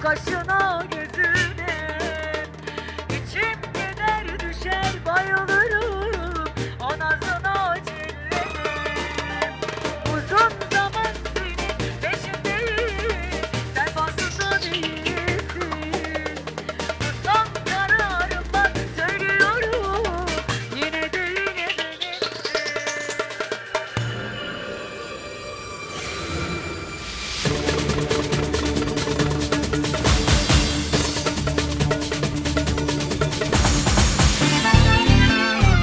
kaşına